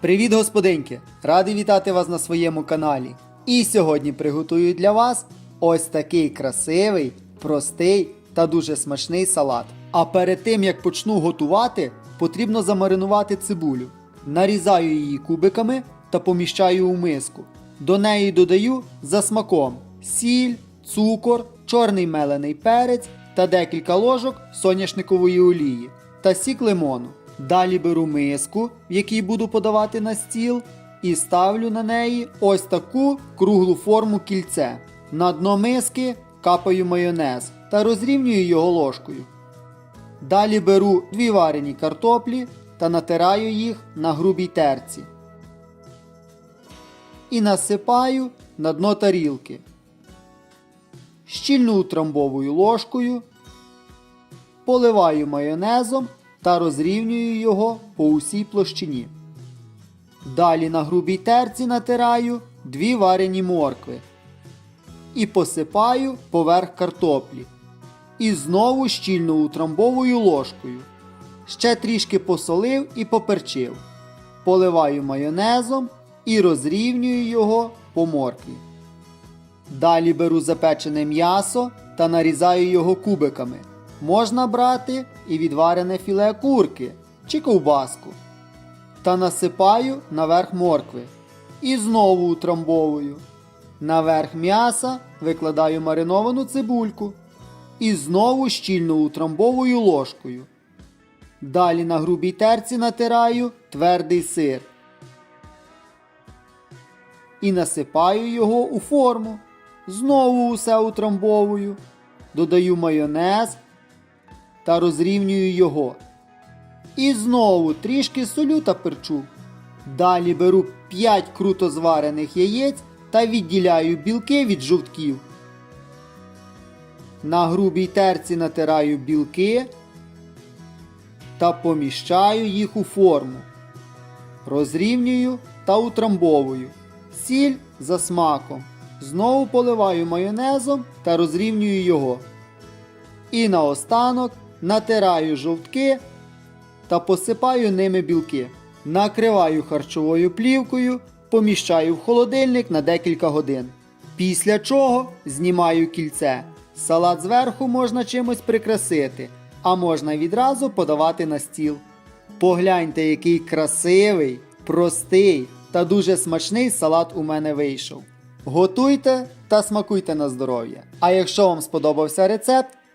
Привіт, господинки! Радий вітати вас на своєму каналі. І сьогодні приготую для вас ось такий красивий, простий та дуже смачний салат. А перед тим як почну готувати, потрібно замаринувати цибулю. Нарізаю її кубиками та поміщаю у миску. До неї додаю за смаком сіль, цукор, чорний мелений перець та декілька ложок соняшникової олії та сік лимону. Далі беру миску, в якій буду подавати на стіл, і ставлю на неї ось таку круглу форму кільце. На дно миски капаю майонез та розрівнюю його ложкою. Далі беру дві варені картоплі та натираю їх на грубій терці. І насипаю на дно тарілки. Щільно утрамбовую ложкою, поливаю майонезом та розрівнюю його по усій площині. Далі на грубій терці натираю дві варені моркви і посипаю поверх картоплі. І знову щільно утрамбовую ложкою. Ще трішки посолив і поперчив. Поливаю майонезом і розрівнюю його по моркві. Далі беру запечене м'ясо та нарізаю його кубиками. Можна брати і відварене філе курки чи ковбаску. Та насипаю наверх моркви. І знову утрамбовую. Наверх м'яса викладаю мариновану цибульку. І знову щільно утрамбовую ложкою. Далі на грубій терці натираю твердий сир. І насипаю його у форму. Знову усе утрамбовую. Додаю майонез та розрівнюю його. І знову трішки солю та перчу. Далі беру 5 круто зварених яєць та відділяю білки від жовтків. На грубій терці натираю білки та поміщаю їх у форму. Розрівнюю та утрамбовую. Сіль за смаком. Знову поливаю майонезом та розрівнюю його. І наостанок натираю жовтки та посипаю ними білки. Накриваю харчовою плівкою, поміщаю в холодильник на декілька годин. Після чого знімаю кільце. Салат зверху можна чимось прикрасити, а можна відразу подавати на стіл. Погляньте, який красивий, простий та дуже смачний салат у мене вийшов. Готуйте та смакуйте на здоров'я. А якщо вам сподобався рецепт,